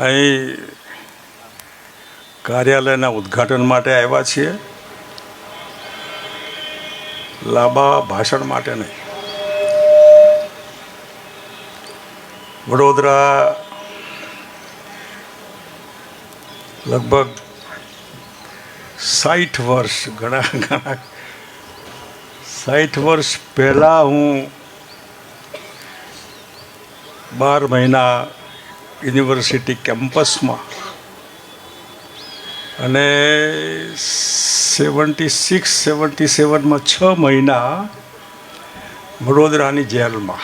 અહીં કાર્યાલયના ઉદ્ઘાટન માટે આવ્યા છીએ. લાંબા ભાષણ માટે નહીં. વડોદરા લગભગ સાઠ વર્ષ ઘણા ઘણા સાઠ વર્ષ પહેલાં હું બાર મહિના યુનિવર્સિટી કેમ્પસમાં. અને સેવન્ટી સિક્સ, સેવન્ટી સેવનમાં છ મહિના વડોદરાની જેલમાં.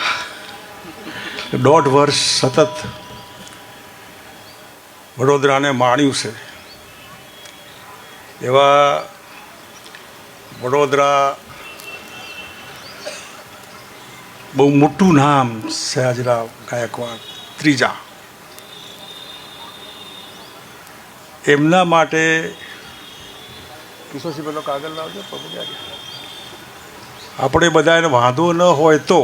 દોઢ વર્ષ સતત વડોદરાને માણ્યું છે. એવા વડોદરા બહુ મોટું નામ સયાજરાવ ગાયકવાડ, ત્રીજા. એમના માટે કિશોરસિંહ પેલો કાગળ લાવજો આપણે બધાને વાંધો ન હોય તો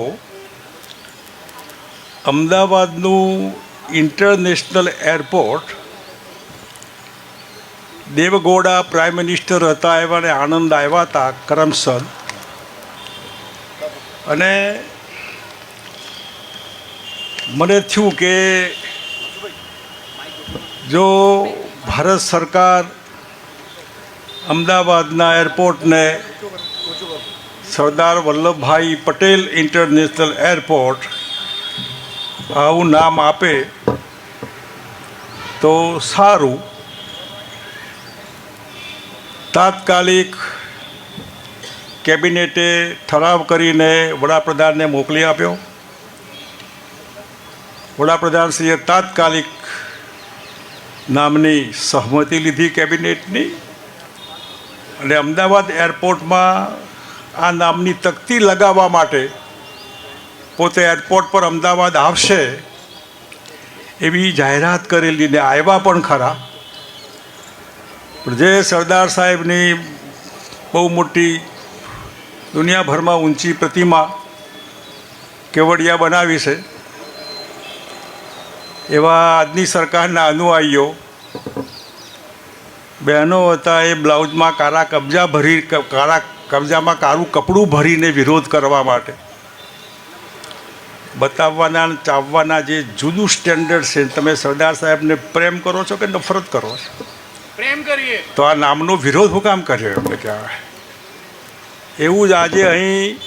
અમદાવાદનું international airport Deve Gowda prime minister હતા એવા ને આનંદ આવ્યા હતા કરમસદ અને મને થયું કે જો ભારત સરકાર અમદાવાદના એરપોર્ટને સરદાર વલ્લભભાઈ પટેલ ઇન્ટરનેશનલ એરપોર્ટ આવું નામ આપે તો સારું. તાત્કાલિક કેબિનેટે ઠરાવ કરીને વડાપ્રધાનને મોકલી આપ્યો. વડાપ્રધાનશ્રીએ તાત્કાલિક નામની સહમતિ લીધી કેબિનેટની. અને અમદાવાદ એરપોર્ટમાં આ નામની તકતી લગાવવા માટે પોતે એરપોર્ટ પર અમદાવાદ આવશે એવી જાહેરાત કરેલી ને આવ્યા પણ ખરા. જે સરદાર સાહેબની બહુ મોટી દુનિયાભરમાં ઊંચી પ્રતિમા કેવડિયા બનાવી છે એવા આજની સરકારના અનુયાયીઓ. બહેનો હતા એ બ્લાઉઝમાં કાળા કબજા ભરી કાળા કબજામાં કાળું કપડું ભરીને વિરોધ કરવા માટે. બતાવવાના ચાવવાના જે જુદું સ્ટેન્ડર્ડ છે તમે સરદાર સાહેબને પ્રેમ કરો છો કે નફરત કરો છો? પ્રેમ કરીએ. તો આ નામનો વિરોધ હું કામ કર્યો એમને કહેવાય એવું જ આજે અહીં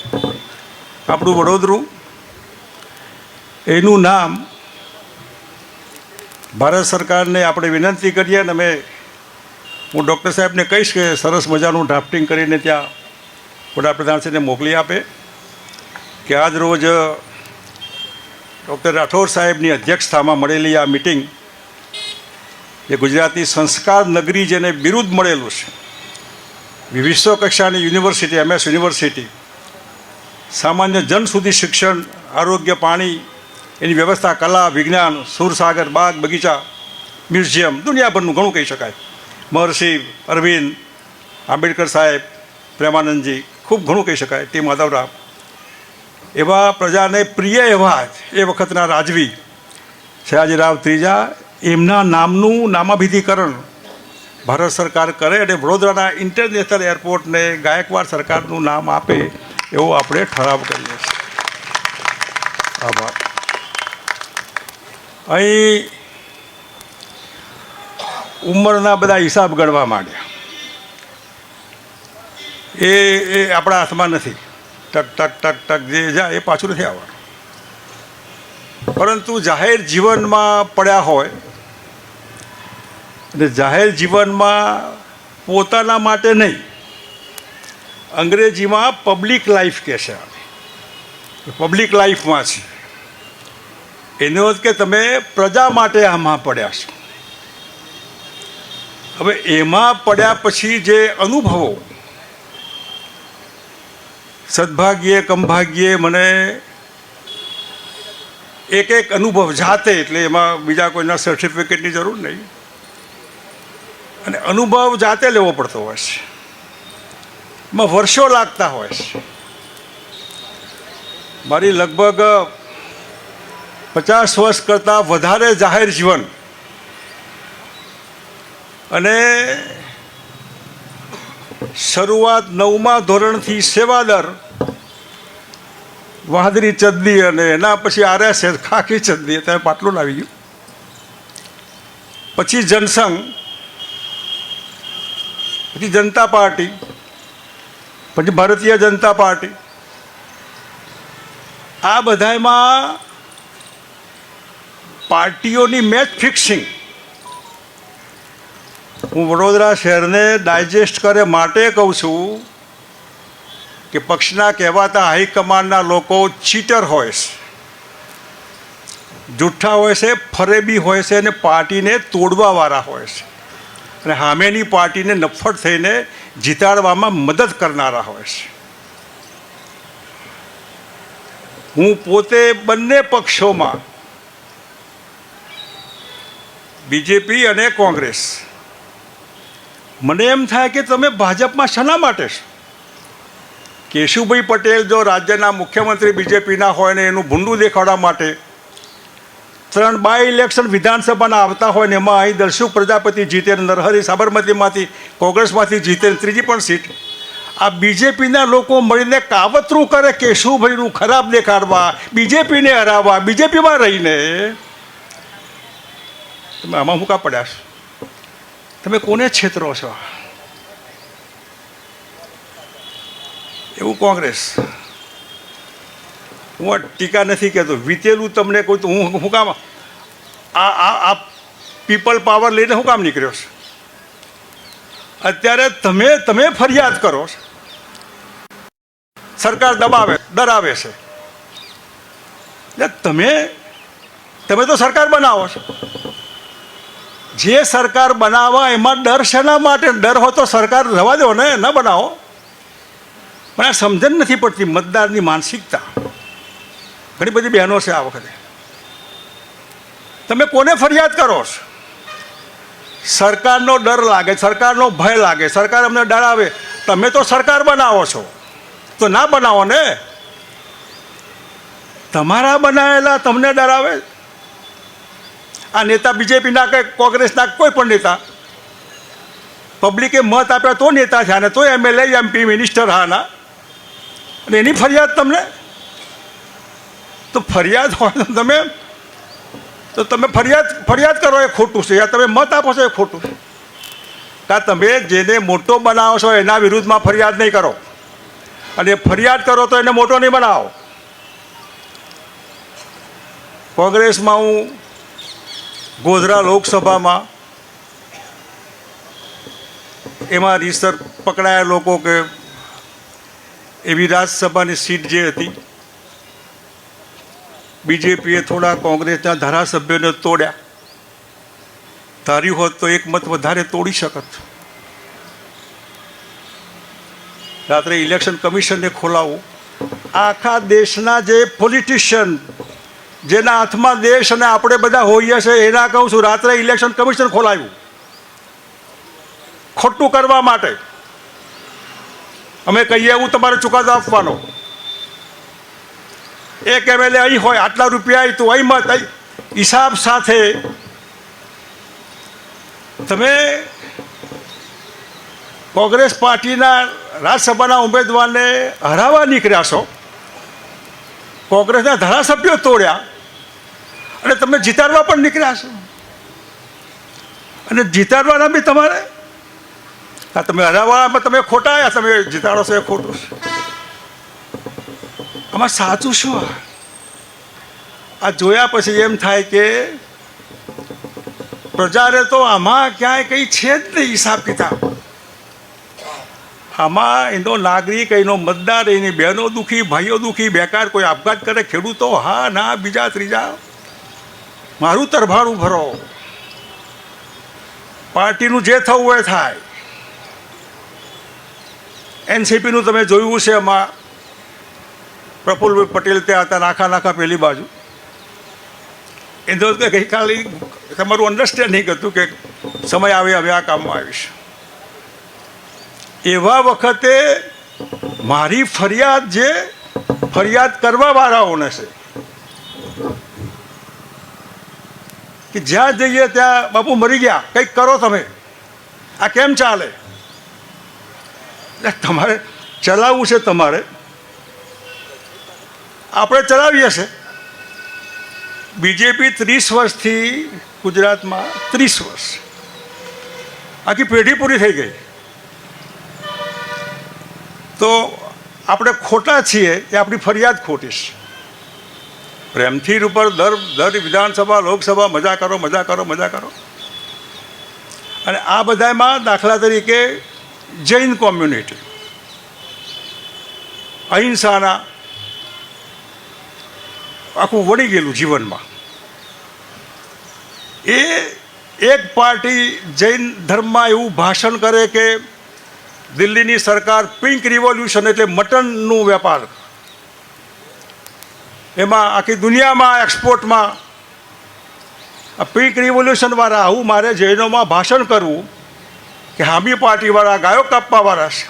આપણું વડોદરું. એનું નામ ભારત સરકારને આપણે વિનંતી કરીએ અને અમે હું ડૉક્ટર સાહેબને કહીશ કે સરસ મજાનું ડ્રાફ્ટિંગ કરીને ત્યાં વડાપ્રધાનશ્રીને મોકલી આપે. કે આજ રોજ ડૉક્ટર રાઠોડ સાહેબની અધ્યક્ષતામાં મળેલી આ મિટિંગ જે ગુજરાતી સંસ્કાર નગરી જેને બિરુદ મળેલું છે. વિશ્વ કક્ષાની યુનિવર્સિટી એમએસ યુનિવર્સિટી, સામાન્ય જન સુધી શિક્ષણ, આરોગ્ય, પાણી એની વ્યવસ્થા, કલા, વિજ્ઞાન, સુરસાગર, બાગ, બગીચા, મ્યુઝિયમ, દુનિયાભરનું ઘણું કહી શકાય. મહર્ષિ અરવિંદ, આંબેડકર સાહેબ, પ્રેમાનંદજી, ખૂબ ઘણું કહી શકાય તે માધવરામ એવા પ્રજાને પ્રિય એવા જ એ વખતના રાજવી સયાજીરાવ ત્રીજા. એમના નામનું નામાભિધિકરણ ભારત સરકાર કરે અને વડોદરાના ઇન્ટરનેશનલ એરપોર્ટને ગાયકવાડ સરકારનું નામ આપે એવો આપણે ઠરાવ કરીએ છીએ. આભાર. અહીં ઉંમરના બધા હિસાબ ગણવા માંડ્યા. એ એ આપણા હાથમાં નથી. ટક ટક ટક ટક, જે જાય એ પાછું નથી આવવાનું. પરંતુ જાહેર જીવનમાં પડ્યા હોય, અને જાહેર જીવનમાં પોતાના માટે નહીં, અંગ્રેજીમાં પબ્લિક લાઈફ કહેશે પબ્લિક લાઈફમાં છે એનો અર્થ કે તમે પ્રજા માટે આમાં પડ્યા છો. હવે એમાં પડ્યા પછી જે અનુભવો, સદભાગ્યે, કમભાગ્યે મને એક એક અનુભવ જાતે, એટલે એમાં બીજા કોઈના સર્ટિફિકેટની જરૂર નહીં. અને અનુભવ જાતે લેવો પડતો હોય છે. એમાં વર્ષો લાગતા હોય છે. મારી લગભગ પચાસ વર્ષ કરતાં વધારે જાહેર જીવન. અને શરૂઆત નવમા ધોરણથી સેવાદર વાદળી ચડદી અને એના પછી આરએસએસ ખાખી ચડદી અત્યારે પાટલું લાવી ગયું. પછી જનસંઘ, પછી જનતા પાર્ટી, પછી ભારતીય જનતા પાર્ટી. આ બધામાં પાર્ટીઓની મેચ ફિક્સિંગ હું વડોદરા શહેરને ડાયજેસ્ટ કરે માટે કહું છું કે પક્ષના કહેવાતા હાઈકમાન્ડના લોકો ચીટર હોય છે. જુઠ્ઠા હોય છે, ફરેબી હોય છે અને પાર્ટીને તોડવાવાળા હોય છે. અને સામેની પાર્ટીને નફ્ફટ થઈને જીતાડવામાં મદદ કરનારા હોય છે. હું પોતે બંને પક્ષોમાં બીજેપી અને કોંગ્રેસ. મને એમ થાય કે તમે ભાજપમાં શાના માટે છો? કેશુભાઈ પટેલ જો રાજ્યના મુખ્યમંત્રી બીજેપીના હોય ને એનું ભૂંડું દેખાડવા માટે ત્રણ બાય ઇલેક્શન વિધાનસભાના આવતા હોય ને એમાં અહીં દર્શુ પ્રજાપતિ જીતે નરહરી સાબરમતીમાંથી કોંગ્રેસમાંથી જીતે ત્રીજી પણ સીટ. આ બીજેપીના લોકો મળીને કાવતરું કરે કેશુભાઈનું ખરાબ દેખાડવા, બીજેપીને હરાવવા, બીજેપીમાં રહીને. તમે આમાં મૂકા પડ્યા છો? તમે કોને છેતરો છો? એવું કોંગ્રેસ. હું આ ટીકા નથી કહેતો વીતેલું તમને કોઈ તો હું હું કામ આ આ આ પીપલ પાવર લઈને હું કામ નીકળ્યો છે? અત્યારે તમે તમે ફરિયાદ કરો છો. સરકાર દબાવે, ડરાવે છે. એટલે તમે તમે તો સરકાર બનાવો છો. જે સરકાર બનાવવા એમાં ડર શેના માટે? ડર હોય તો સરકાર રવા દો ને, ન બનાવો. પણ આ સમજણ નથી પડતી મતદારની માનસિકતા. ઘણી બધી બહેનો છે આ વખતે. તમે કોને ફરિયાદ કરો છો? સરકારનો ડર લાગે, સરકારનો ભય લાગે, સરકાર અમને ડરાવે તમે તો સરકાર બનાવો છો. તો ના બનાવો ને? તમારા બનાવેલા તમને ડરાવે આ નેતા બીજેપીના કે કોંગ્રેસના કોઈ પણ નેતા. પબ્લિકે મત આપ્યા તો નેતા છે અને તો એમએલએ, એમપી, મિનિસ્ટર હાના. અને એની ફરિયાદ તમને? તો ફરિયાદ હોય તમે, તો તમે ફરિયાદ ફરિયાદ કરો એ ખોટું છે, યા તમે મત આપો છો એ ખોટું કાં તમે જેને મોટો બનાવો છો એના વિરુદ્ધમાં ફરિયાદ નહીં કરો. અને ફરિયાદ કરો તો એને મોટો નહીં બનાવો. કોંગ્રેસમાં હું ગોધરા લોકસભામાં એમાં રીસર પકડાયા લોકો કે એવી રાજ્યસભાની સીટ જે હતી, બીજેપીએ થોડા કોંગ્રેસના ધારાસભ્યોને તોડ્યા. ધાર્યું હોત તો એક મત વધારે તોડી શકત. રાત્રે ઇલેક્શન કમિશનને ખોલાવવું આખા દેશના જે પોલિટિશિયન જેના હાથમાં દેશ અને આપણે બધા હોઈએ છે એના કહું છું, રાત્રે ઇલેક્શન કમિશન ખોલાવ્યું ખોટું કરવા માટે. અમે કહીએ એવું તમારે ચુકાદો આપવાનો. એક એમએલએ અહીં હોય, આટલા રૂપિયા તું, અહીં મત હિસાબ સાથે તમે કોંગ્રેસ પાર્ટીના રાજ્યસભાના ઉમેદવારને હરાવવા નીકળ્યા છો. કોંગ્રેસના ધારાસભ્યો તોડ્યા. અને તમે જીતાડવા પણ નીકળ્યા છો. અને જીતાડવાના બી તમારે? આ તમે હરાવવામાં તમે ખોટા આવ્યા, તમે જીતાડો છો એ ખોટું છે. આમાં સાચું શું આ? જોયા પછી એમ થાય કે પ્રજાને તો આમાં ક્યાંય કંઈ છે જ નહીં હિસાબ કિતાબ. આમાં એનો નાગરિક, એનો મતદાર, એની બહેનો દુઃખી, ભાઈઓ દુઃખી, બેકાર કોઈ આપઘાત કરે, ખેડૂતો હા, ના, બીજા, ત્રીજા. મારું તરભાણું ભરો. પાર્ટીનું જે થવું હોય થાય. એનસીપીનું તમે જોયું છે એમાં પ્રફુલભાઈ પટેલ ત્યાં હતા નાખા નાખા પેલી બાજુ. એ કે ગઈકાલે તમારું અન્ડરસ્ટેન્ડિંગ હતું કે સમય આવે હવે આ કામમાં આવીશ. એવા વખતે મારી ફરિયાદ જે ફરિયાદ કરવાવાળાઓને છે. કે જ્યાં જઈએ ત્યાં બાપુ મરી ગયા, કંઈક કરો તમે. આ કેમ ચાલે? તમારે ચલાવવું છે તમારે. આપણે ચલાવીએ છે બીજેપી ત્રીસ વર્ષથી ગુજરાતમાં ત્રીસ વર્ષ. આખી પેઢી પૂરી થઈ ગઈ. તો આપણે ખોટા છીએ, એ આપણી ફરિયાદ ખોટી છે. પ્રેમથી ઉપર દર દર વિધાનસભા, લોકસભા, મજા કરો મજા કરો મજા કરો. અને આ બધામાં દાખલા તરીકે જૈન કોમ્યુનિટી, અહિંસાના આખું વળી ગયેલું જીવનમાં. એ એક પાર્ટી જૈન ધર્મમાં એવું ભાષણ કરે કે દિલ્હીની સરકાર પિંક રિવોલ્યુશન એટલે મટનનું વેપાર એમાં આખી દુનિયામાં એક્સપોર્ટમાં આ પિંક રિવોલ્યુશનવાળા આવું મારે જૈનોમાં ભાષણ કરવું કે હામી પાર્ટીવાળા ગાયો કાપવાવાળા છે.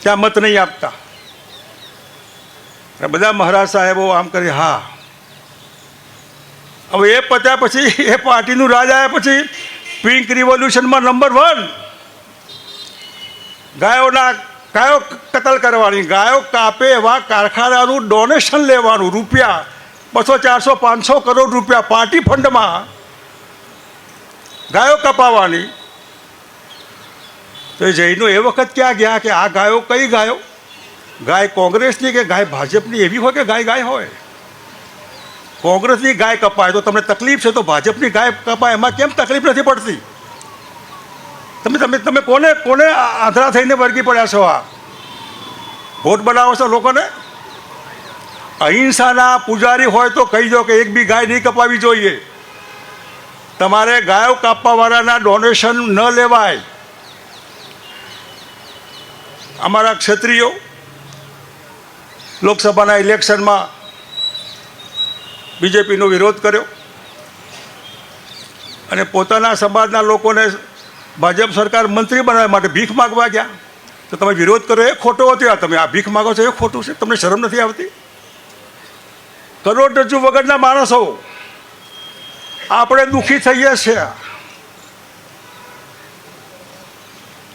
ત્યાં મત નહીં આપતા. બધા મહારાજ સાહેબો આમ કરી, હા. હવે એ પત્યા પછી એ પાર્ટીનું રાજ આવ્યા પછી પિંક રિવોલ્યુશનમાં નંબર વન ગાયોના ગાયો કતલ કરવાની ગાયો કાપે એવા કારખાનાનું ડોનેશન લેવાનું રૂપિયા બસો, ચારસો, પાંચસો કરોડ રૂપિયા પાર્ટી ફંડમાં ગાયો કપાવવાની. તો જૈનો એ વખત ક્યાં ગયા કે આ ગાયો કઈ ગાયો? ગાય કોંગ્રેસની કે ગાય ભાજપની? એવી હોય કે ગાય ગાય હોય? કોંગ્રેસની ગાય કપાય તો તમને તકલીફ છે તો ભાજપની ગાય કપાય, એમાં કેમ તકલીફ નથી પડતી? તમે તમે તમે કોને કોને આંધળા થઈને વર્ગી પડ્યા છો આ? વોટ બનાવો છો લોકોને? અહિંસાના પૂજારી હોય તો કહી દો કે એક બી ગાય નહીં કપાવી જોઈએ. તમારે ગાયો કાપવાવાળાના ડોનેશન ન લેવાય. અમારા ક્ષત્રિયો લોકસભાના ઇલેક્શનમાં બીજેપીનો વિરોધ કર્યો અને પોતાના સમાજના લોકોને ભાજપ સરકાર મંત્રી બનાવવા માટે ભીખ માગવા ગયા. તો તમે વિરોધ કરો, એ ખોટો હતો. તમે આ ભીખ માગો છો, એ ખોટું છે. તમને શરમ નથી આવતી? કરોડરજ્જુ વગરના માણસો, આપણે દુઃખી થઈએ છીએ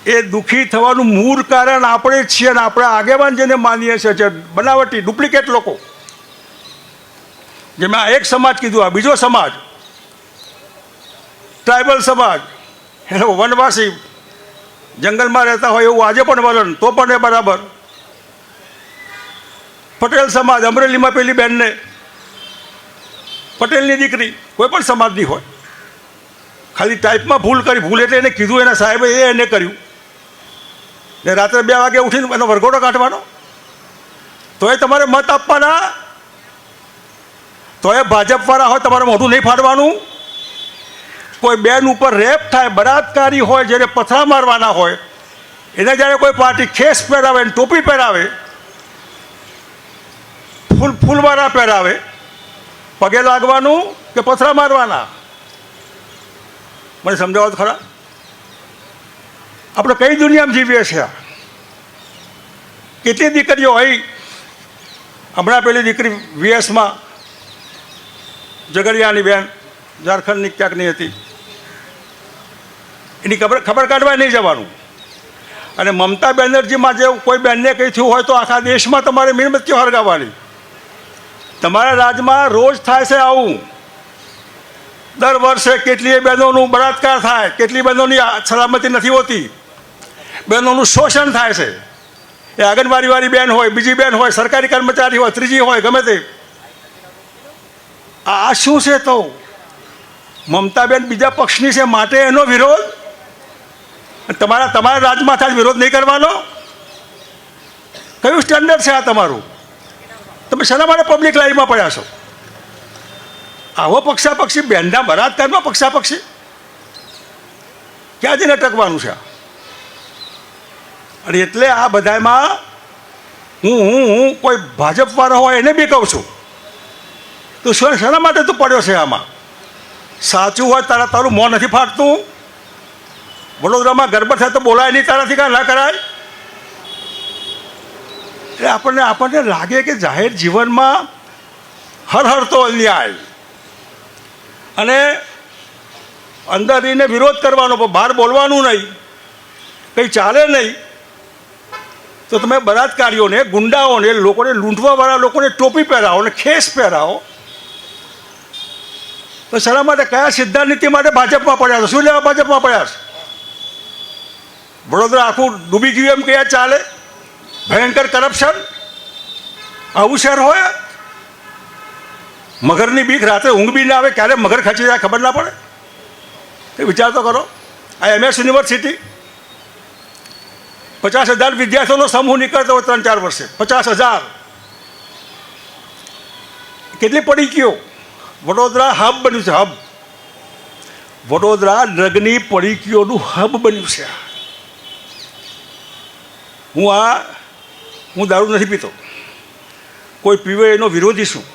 એ દુઃખી થવાનું મૂળ કારણ આપણે જ છીએ અને આપણે આગેવાન જેને માનીએ છીએ જે બનાવટી, ડુપ્લિકેટ લોકો. જેમાં એક સમાજ કીધું, આ બીજો સમાજ, ટ્રાઇબલ સમાજ એ લોકો વનવાસી જંગલમાં રહેતા હોય એવું આજે પણ વલણ તો પણ એ બરાબર. પટેલ સમાજ, અમરેલીમાં પેલી બેનને. પટેલની દીકરી, કોઈ પણ સમાજની હોય. ખાલી ટાઈપમાં ભૂલ કરી, ભૂલ એટલે એને કીધું, એના સાહેબે એ એને કર્યું. ને રાત્રે બે વાગે ઉઠીને એનો વરઘોડો કાઢવાનો. તો એ તમારે મત આપવાના. તો એ ભાજપવાળા હોય, તમારે મોઢું નહીં ફાડવાનું. કોઈ બેન ઉપર રેપ થાય, બળાત્કારી હોય, જેને પથરા મારવાના હોય, એને જ્યારે કોઈ પાર્ટી ખેસ પહેરાવે ને ટોપી પહેરાવે, ફૂલ ફૂલવાળા પહેરાવે, પગે લાગવાનું કે પથરા મારવાના? મને સમજાવો તો ખરા. આપણે કઈ દુનિયામાં જીવીએ છીએ કેટલી દીકરીઓ હોય? હમણાં પેલી દીકરી વીએસમાં ઝઘડિયાની બેન, ઝારખંડની ક્યાંકની હતી. એની ખબર ખબર કાઢવા નહીં જવાનું. અને મમતા બેનર્જીમાં જે કોઈ બેનને કંઈ થયું હોય તો આખા દેશમાં તમારે મીણબત્તીઓ હળગાવવાની તમારા રાજમાં રોજ થાય છે આવું. દર વર્ષે કેટલીય બહેનોનું બળાત્કાર થાય, કેટલી બહેનોની સલામતી નથી હોતી. બહેનોનું શોષણ થાય છે. એ આંગણવાડીવાળી બેન હોય, બીજી બેન હોય, સરકારી કર્મચારી હોય, ત્રીજી હોય, ગમે તે. આ શું છે તો? મમતાબેન બીજા પક્ષની છે, માટે એનો વિરોધ? તમારા તમારા રાજમાં થાય વિરોધ નહીં કરવાનો? કયું સ્ટેન્ડર્ડ છે આ તમારું? તમે શેના માટે પબ્લિક લાઈનમાં પડ્યા છો? આવો પક્ષાપક્ષી, બેનના બળાત્કારમાં પક્ષાપક્ષી. ક્યાં જઈને અટકવાનું છે? અને એટલે આ બધામાં હું હું હું કોઈ ભાજપવાળો હોય એને બી કહું છું. તો શું શેના માટે તું પડ્યો છે આમાં? સાચું હોય તારા તારું મોં નથી ફાટતું? વડોદરામાં ગરબા થાય તો બોલાય નહીં, તારાથી કાં ના કરાય? એટલે આપણને આપણને લાગે કે જાહેર જીવનમાં હર હર અન્યાય. અને અંદર રહીને વિરોધ કરવાનો, પણ બહાર બોલવાનું નહીં, કંઈ ચાલે નહીં. તો તમે બળાત્કારીઓને, ગુંડાઓને, લોકોને લૂંટવાવાળા લોકોને ટોપી પહેરાવો ને ખેસ પહેરાવો. તો શા માટે, કયા સિદ્ધાંત નીતિ માટે ભાજપમાં પડ્યા છે? શું લેવા ભાજપમાં પડ્યા છે? વડોદરા આખું ડૂબી ગયું એમ કયા ચાલે? ભયંકર કરપ્શન આવું શહેર હોય? મગરની બીક રાત્રે ઊંઘ બી ના આવે, ક્યારે મગર ખચી જાય ખબર ના પડે? એ વિચાર તો કરો. આ એમએસ યુનિવર્સિટી પચાસ હજાર વિદ્યાર્થીઓનો સમૂહ નીકળતો હોય ત્રણ ચાર વર્ષે. પચાસ હજાર. કેટલી પડી ગયો? વડોદરા હબ બન્યું છે, હબ. વડોદરા નગની પડીકીઓનું હબ બન્યું છે. હું આ, હું દારૂ નથી પીતો. કોઈ પીવે એનો વિરોધી છું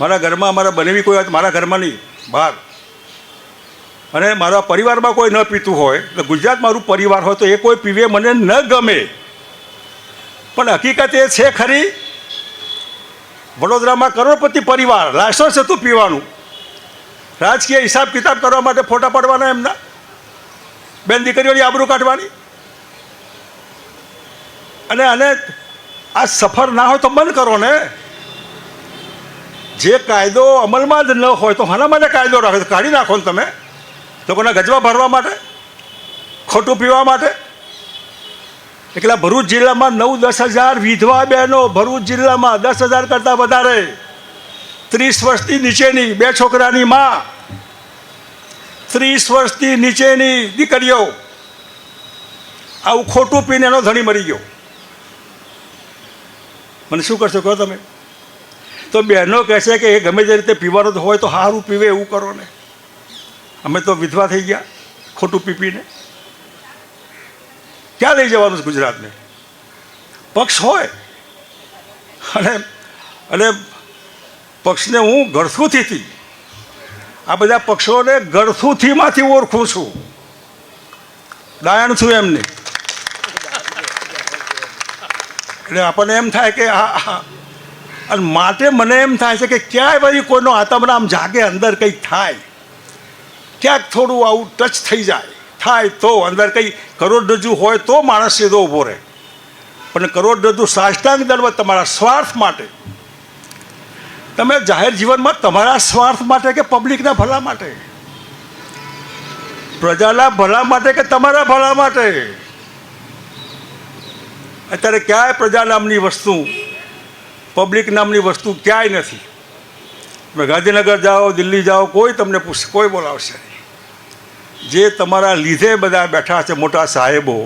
મારા ઘરમાં મારા બનેવી કોઈ વાત મારા ઘરમાં નહીં, બહાર. અને મારા પરિવારમાં કોઈ ન પીતું હોય, એટલે ગુજરાત મારું પરિવાર હોય તો એ કોઈ પીવે મને ન ગમે. પણ હકીકત એ છે ખરી, વડોદરામાં કરોડપતિ પરિવાર, લાયસન્સ હતું પીવાનું. રાજકીય હિસાબ કિતાબ કરવા માટે ફોટા પાડવાના એમના. બેન દીકરીઓની આબરૂ કાઢવાની. અને અને આ સફર ના હોય તો બંધ કરો ને. જે કાયદો અમલમાં જ ન હોય તો હાના માટે કાયદો રાખે કાઢી નાખો ને તમે. લોકોના ગજવા ભરવા માટે, ખોટું પીવા માટે. એકલા ભરૂચ જિલ્લામાં નવ દસ હજાર વિધવા બહેનો ભરૂચ જિલ્લામાં દસ હજાર કરતાં વધારે. ત્રીસ વર્ષથી નીચેની બે છોકરાની માં. ત્રીસ વર્ષથી નીચેની દીકરીઓ. આવું ખોટું પીને એનો ધણી મરી ગયો. મને શું કરશો કહો તમે? તો બહેનો કહેશે કે એ ગમે તે રીતે પીવાનું હોય તો સારું પીવે એવું કરો ને. અમે તો વિધવા થઈ ગયા, ખોટું પી પીને ક્યાં લઈ જવાનું છે ગુજરાતને? પક્ષ હોય. અને અને પક્ષને હું ગળથુથીથી આ બધા પક્ષોને ગળથુથીમાંથી ઓળખું છું. ડાયણ છું એમને. એટલે આપણને એમ થાય કે આ અને માટે મને એમ થાય છે કે ક્યાંય પછી કોઈનો આત્મના જાગે, અંદર કંઈક થાય. ક્યાંક થોડું આવું ટચ થઈ જાય. થાય તો અંદર કંઈ કરોડરજ્જુ હોય તો માણસ સીધો ઊભો રહે. પણ કરોડરજ્જુ સાષ્ટાંગ દંડવત તમારા સ્વાર્થ માટે. તમે જાહેર જીવનમાં તમારા સ્વાર્થ માટે કે પબ્લિકના ભલા માટે? પ્રજાના ભલા માટે કે તમારા ભલા માટે? અત્યારે ક્યાંય પ્રજા નામની વસ્તુ પબ્લિક નામની વસ્તુ ક્યાંય નથી. તમે ગાંધીનગર જાઓ, દિલ્હી જાઓ, કોઈ તમને પૂછ, કોઈ બોલાવશે જે તમારા લીધે બધા બેઠા છે, મોટા સાહેબો,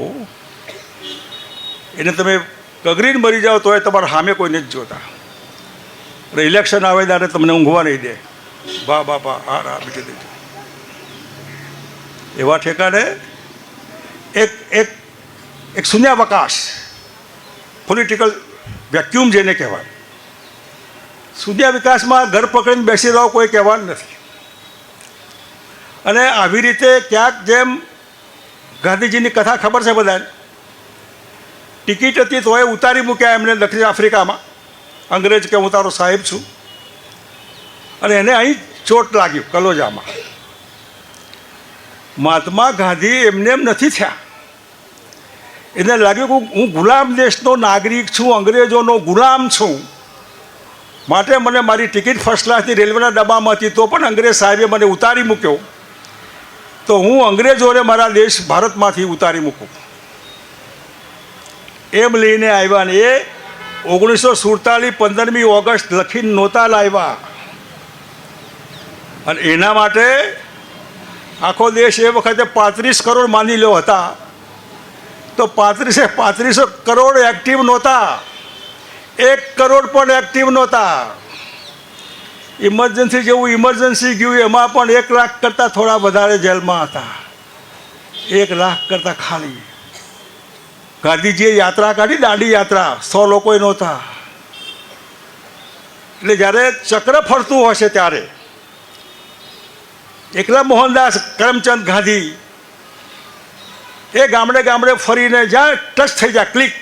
એને તમે કગરીને મરી જાઓ તો એ તમારા સામે કોઈને જ જોતા. એટલે ઇલેક્શન આવે ત્યારે તમને ઊંઘવા નહીં દે. બા બાપા હા હા બીજું દીધું એવા ઠેકાણે એક એક એક શૂન્યાવકાશ પોલિટિકલ વેક્યુમ જેને કહેવાય. શૂન્ય વિકાસમાં ઘર પકડીને બેસી રહો કોઈ કહેવાનું નથી. અને આવી રીતે ક્યાંક જેમ ગાંધીજીની કથા ખબર છે બધાને? ટિકિટ હતી તોય ઉતારી મૂક્યા એમને દક્ષિણ આફ્રિકામાં. અંગ્રેજ કે હું તારો સાહેબ છું. અને એને અહીં ચોટ લાગ્યું, કલોજામાં. મહાત્મા ગાંધી એમને એમ નથી થયા. એને લાગ્યું કે હું ગુલામ દેશનો નાગરિક છું, અંગ્રેજોનો ગુલામ છું. માટે મને મારી ટિકિટ ફર્સ્ટ ક્લાસની રેલવેના ડબ્બામાં હતી, તો પણ અંગ્રેજ સાહેબે મને ઉતારી મૂક્યો. તો હું અંગ્રેજોને મારા દેશ ભારતમાંથી ઉતારી મૂકું. એમ લઈને આવ્યા ને એ ઓગણીસો સુડતાલીસ પંદરમી ઓગસ્ટ લખીને નહોતા લાવ્યા. અને એના માટે આખો દેશ એ વખતે પાંત્રીસ કરોડ માની લ્યો હતા. તો પાંત્રીસે પાંત્રીસો કરોડ એક્ટિવ નહોતા. એક કરોડ પણ એક્ટિવ નહોતા. ઇમરજન્સી જેવું ઇમરજન્સી ગયું, એમાં પણ એક લાખ કરતાં થોડા વધારે જેલમાં હતા. એક લાખ કરતાં ખાલી. ગાંધીજીએ યાત્રા કાઢી, દાંડી યાત્રા, સો લોકો નહોતા. એટલે જ્યારે ચક્ર ફરતું હશે ત્યારે, એકલા મોહનદાસ, કરમચંદ ગાંધી એ ગામડે ગામડે ફરીને જાય ટચ થઈ જાય ક્લિક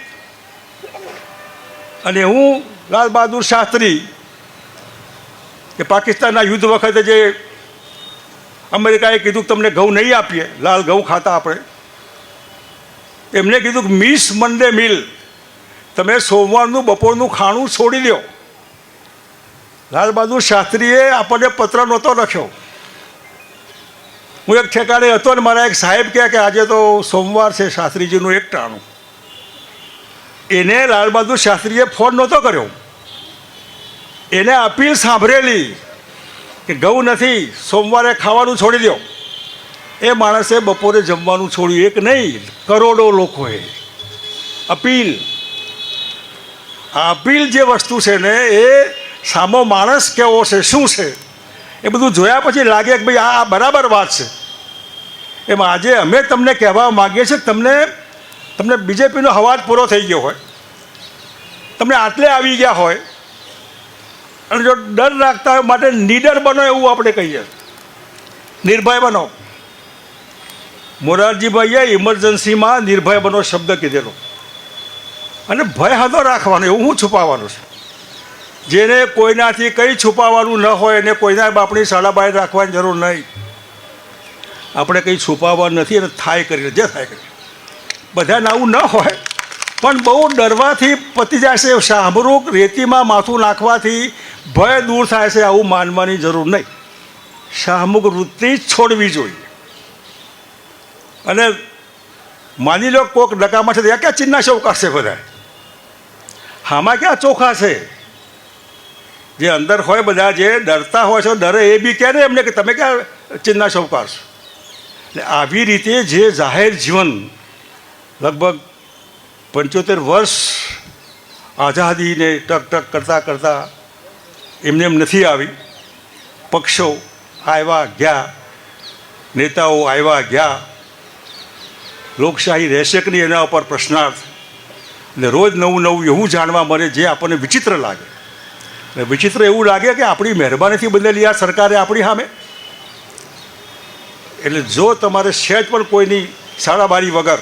અને હું લાલ બહાદુર શાસ્ત્રી, કે પાકિસ્તાનના યુદ્ધ વખતે જે અમેરિકાએ કીધું કે તમને ઘઉં નહીં આપીએ, લાલ ઘઉં ખાતા આપણે. એમને કીધું કે મિસ મંડે મિલ તમે સોમવારનું, બપોરનું ખાણું છોડી દો લાલ બહાદુર શાસ્ત્રીએ આપણને પત્ર નહોતો લખ્યો. હું એક ઠેકાણે હતો ને મારા એક સાહેબ કહે કે આજે તો સોમવાર છે શાસ્ત્રીજીનું એક ટાણું એને લાલ બહાદુર શાસ્ત્રીએ ફોન નહોતો કર્યો. એને અપીલ સાંભળેલી કે ઘઉં નથી, સોમવારે ખાવાનું છોડી દો એ માણસે બપોરે જમવાનું છોડ્યું. એક નહીં, કરોડો લોકોએ અપીલ. આ અપીલ જે વસ્તુ છે ને, એ સામો માણસ કેવો છે, શું છે, એ બધું જોયા પછી લાગે કે ભાઈ આ બરાબર વાત છે. એમ આજે અમે તમને કહેવા માગીએ છીએ તમને તમને બીજેપીનો હવાજ પૂરો થઈ ગયો હોય, તમને આટલે આવી ગયા હોય, અને જો ડર રાખતા હોય માટે નીડર બનો એવું આપણે કહીએ. નિર્ભય બનો. મોરારજીભાઈએ ઇમરજન્સીમાં નિર્ભય બનો શબ્દ કીધેલો. અને ભય હતો રાખવાનો, એવું હું છુપાવવાનું છે. જેને કોઈનાથી કંઈ છુપાવવાનું ન હોય, એને કોઈના બાપની સાડા બહાર રાખવાની જરૂર નહીં. આપણે કંઈ છુપાવવા નથી અને થાય કરી જે થાય કરી બધાને આવું ન હોય, પણ બહુ ડરવાથી પતી જાય છે સાંભળું રેતીમાં માથું નાખવાથી ભય દૂર થાય છે આવું માનવાની જરૂર નહીં. શાહમુખ વૃત્તિ છોડવી જોઈએ. અને માની લો કોક ડકામાં છે ત્યાં ક્યાં ચિન્ના ચોખા છે બધા હામાં ક્યાં ચોખા છે? જે અંદર હોય બધા જે ડરતા હોય છે, ડરે એ બી ક્યારે એમને કે તમે ક્યાં ચિન્ના ચોખા છો એટલે આવી રીતે જે જાહેર જીવન લગભગ પંચોતેર વર્ષ આઝાદીને ટક ટક કરતાં કરતાં એમને એમ નથી આવી. પક્ષો આવ્યા ગયા, નેતાઓ આવ્યા ગયા. લોકશાહી રહેશે કે નહીં એના ઉપર પ્રશ્નાર્થ. એટલે રોજ નવું નવું એવું જાણવા મળે જે આપણને વિચિત્ર લાગે. વિચિત્ર એવું લાગે કે આપણી મહેરબાનીથી બદલેલી આ સરકારે આપણી સામે એટલે જો તમારે સહેજ પણ કોઈની સાડાબારી વગર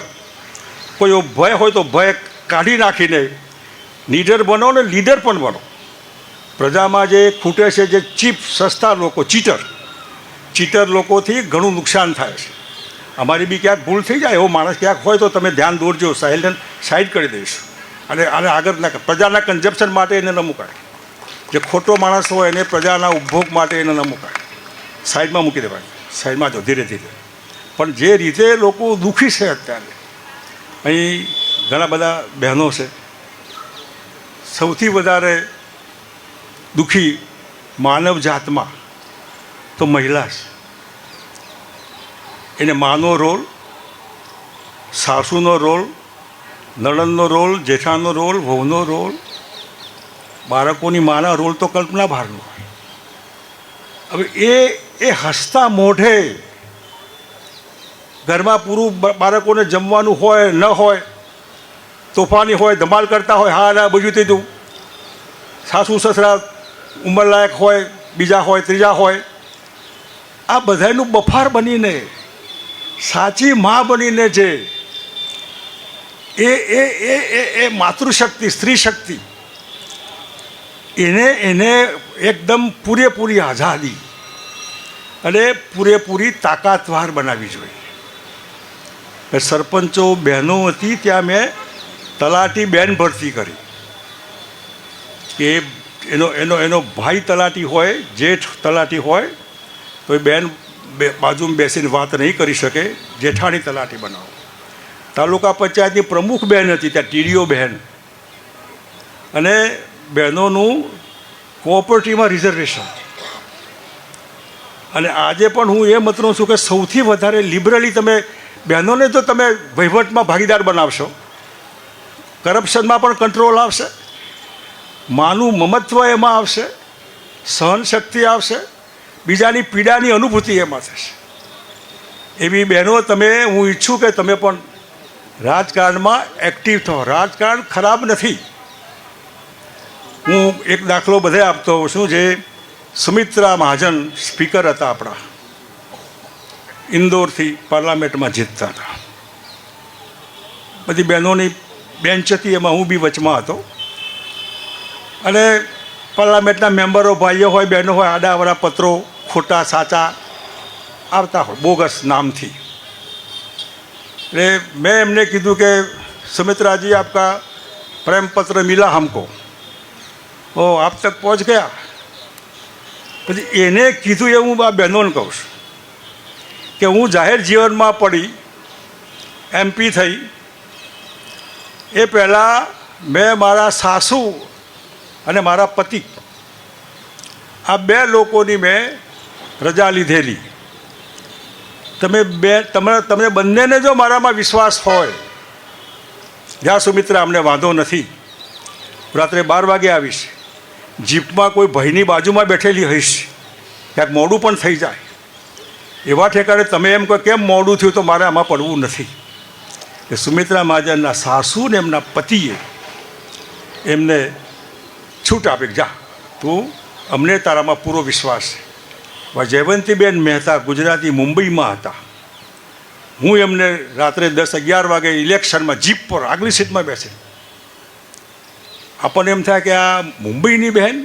કોઈ ભય હોય તો ભય કાઢી નાખીને લીડર બનો ને લીડર પણ બનો. પ્રજામાં જે ખૂટે છે, જે ચીપ સસ્તા લોકો, ચીટર ચીટર લોકોથી ઘણું નુકસાન થાય છે. અમારી બી ક્યાંક ભૂલ થઈ જાય, એવો માણસ ક્યાંક હોય તો તમે ધ્યાન દોરજો સાહેલને સાઈડ કરી દઈશું. અને આને આગળ ના પ્રજાના કન્ઝપ્શન માટે એને ન મુકાય. જે ખોટો માણસ હોય એને પ્રજાના ઉપભોગ માટે એને ન મુકાય. સાઈડમાં મૂકી દેવાય સાઈડમાં જો ધીરે ધીરે. પણ જે રીતે લોકો દુઃખી છે અત્યારે, અહીં ઘણા બધા બહેનો છે, સૌથી વધારે દુઃખી માનવ જાતમાં તો મહિલા છે. એને માનો રોલ, સાસુનો રોલ, નણંદનો રોલ, જેઠાનો રોલ, વહુનો રોલ, બાળકોની માના રોલ તો કલ્પના બહારનો. હવે એ એ હસતા મોઢે ઘરમાં પૂરું બાળકોને જમવાનું હોય, ન હોય, તોફાની હોય, ધમાલ કરતા હોય, હા, ના બીજું ત્રીજું સાસુ, સસરા, ઉંમરલાયક હોય, બીજા હોય, ત્રીજા હોય. આ બધાનું બફાર બનીને, સાચી મા બનીને જે, એ એ એ એ એ માતૃશક્તિ સ્ત્રી શક્તિ એને એને એકદમ પૂરેપૂરી આઝાદી. અને પૂરેપૂરી તાકાતવાર બનાવવી જોઈએ. મેં સરપંચો બહેનો હતી ત્યાં મેં તલાટી બેન ભરતી કરી. કે એનો એનો એનો ભાઈ તલાટી હોય, જેઠ તલાટી હોય, તો એ બેન બાજુમાં બેસીને વાત નહીં કરી શકે, જેઠાણી તલાટી બનાવો. તાલુકા પંચાયતની પ્રમુખ બહેન હતી ત્યાં, ટીડીઓ બહેન અને બહેનોનું કોઓપરેટિવમાં રિઝર્વેશન. અને આજે પણ હું એ મતનો છું કે સૌથી વધારે લિબરલી તમે બહેનોને તો તમે વહીવટમાં ભાગીદાર બનાવશો કરપ્શનમાં પણ કંટ્રોલ આવશે, માનું મમત્વ એમાં આવશે સહન શક્તિ આવશે, બીજાની પીડાની અનુભૂતિ એમાં થશે. એવી બહેનો તમે, હું ઈચ્છું કે તમે પણ રાજકારણમાં એક્ટિવ થો. રાજકારણ ખરાબ નથી. હું એક દાખલો બધે આપતો હોઉં છું જે સુમિત્રા મહાજન સ્પીકર હતા આપણા. ઇન્દોરથી પાર્લામેન્ટમાં જીતતા હતા. બધી બહેનોની બેન્ચ હતી એમાં હું બી વચમાં હતો. અને પાર્લામેન્ટના મેમ્બરો ભાઈઓ હોય, બહેનો હોય આડાવાળા પત્રો ખોટા સાચા આવતા હોય, બોગસ નામથી. એટલે મેં એમને કીધું કે, સુમિત્રાજી, આપકા પ્રેમપત્ર મિલા હમકો. ઓ આપ તક પહોંચ ગયા? પછી એને કીધું એ હું આ બહેનોને કહું છું કે હું જાહેર જીવનમાં પડી એમપી થઈ, એ પહેલાં મેં મારા સાસુ અને મારા પતિ, આ બે લોકોની મેં રજા લીધેલી. તમે બે, તમે તમને બંનેને જો મારામાં વિશ્વાસ હોય, જ્યાં સુમિત્રા અમને વાંધો નથી રાત્રે બાર વાગે આવીશ. જીપમાં કોઈ ભાઈની બાજુમાં બેઠેલી હઈશ, ક્યાંક મોડું પણ થઈ જાય. એવા ઠેકાણે તમે એમ કહો, કેમ મોડું થયું તો મારે આમાં પડવું નથી? કે સુમિત્રા મહાજનના સાસુ ને એમના પતિએ એમને છૂટ આપી, જા, તું અમને તારામાં પૂરો વિશ્વાસ છે. જયવંતીબેન મહેતા ગુજરાતી મુંબઈમાં હતા. હું એમને રાત્રે દસ અગિયાર વાગે ઇલેક્શનમાં જીપ પર આગલી સીટમાં બેસે. આપણને એમ થાય કે આ મુંબઈની બહેન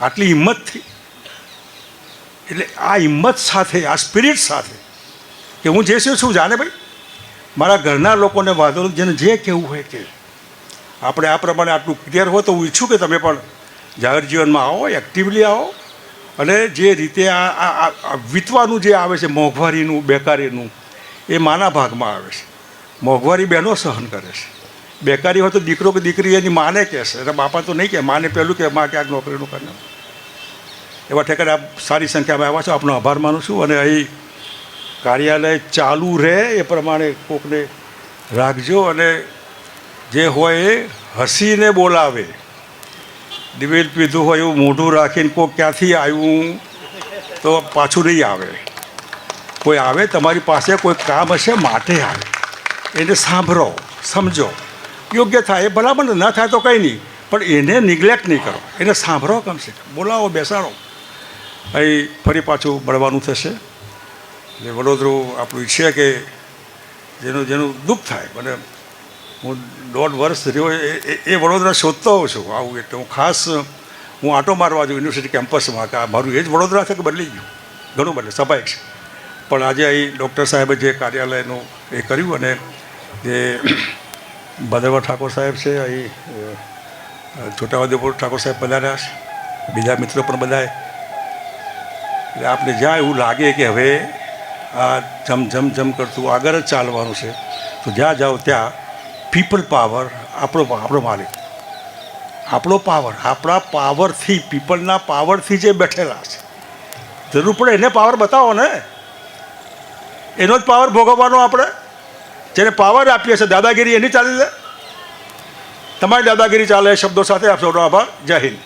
આટલી હિંમતથી એટલે આ હિંમત સાથે, આ સ્પિરિટ સાથે કે હું જે છું જાણે ભાઈ, મારા ઘરના લોકોને વાંધો જેને જે કહેવું હોય કે આપણે આ પ્રમાણે આટલું ક્લિયર હોય તો હું ઈચ્છું કે તમે પણ જાહેર જીવનમાં આવો એક્ટિવલી આવો અને જે રીતે આ વીતવાનું જે આવે છે, મોંઘવારીનું, બેકારીનું, એ માના ભાગમાં આવે છે. મોંઘવારી બહેનો સહન કરે છે. બેકારી હોય તો દીકરો કે દીકરી એની માને કહેશે. એટલે બાપા તો નહીં કહે, માને પહેલું કે માં ક્યાંક નોકરીનું કરીને એવા ઠેકાને આપ સારી સંખ્યામાં આવ્યા છો. આપનો આભાર માનું છું અને અહીં કાર્યાલય ચાલુ રહે એ પ્રમાણે કોકને રાખજો અને જે હોય એ હસીને બોલાવે. દિવેલ પીધું હોય એવું મોઢું રાખીને કોક ક્યાંથી આવ્યું તો પાછું નહીં આવે. કોઈ આવે, તમારી પાસે કોઈ કામ હશે, માટે આવે. એને સાંભળો, સમજો. યોગ્ય થાય, એ ભલામણ ન થાય તો કંઈ નહીં. પણ એને નિગ્લેક્ટ નહીં કરો. એને સાંભળો કમસે બોલાવો, બેસાડો. અહીં ફરી પાછું મળવાનું થશે. એટલે વડોદરું આપણું ઈચ્છે કે જેનું જેનું દુઃખ થાય. મને, હું દોઢ વર્ષ રહ્યો એ- વડોદરા શોધતો હોઉં છું. આવું એટલે હું ખાસ, હું આટો મારવા છું યુનિવર્સિટી કેમ્પસમાં કે મારું એ જ વડોદરા છે કે બદલી ગયું? ઘણું બદલે સ્વાભાવિક છે. પણ આજે અહીં ડૉક્ટર સાહેબે જે કાર્યાલયનું એ કર્યું અને જે ભદ્રવા ઠાકોર સાહેબ છે, અહીં છોટાઉદેપુર ઠાકોર સાહેબ પધાર્યા છે. બીજા મિત્રો પણ બધાએ એટલે આપણે જ્યાં એવું લાગે કે હવે આ જમ જમ જમ કરતું આગળ જ ચાલવાનું છે, તો જ્યાં જાઓ ત્યાં પીપલ પાવર આપણો આપણો માલિક. આપણો પાવર, આપણા પાવરથી, પીપલના પાવરથી જે બેઠેલા છે. જરૂર પડે એને પાવર બતાવો ને. એનો જ પાવર ભોગવવાનો આપણે. જેને પાવર આપીએ છીએ, દાદાગીરી એની ચાલે લે તમારી દાદાગીરી ચાલે શબ્દો સાથે આપ સૌનો આભાર. જય હિન્દ.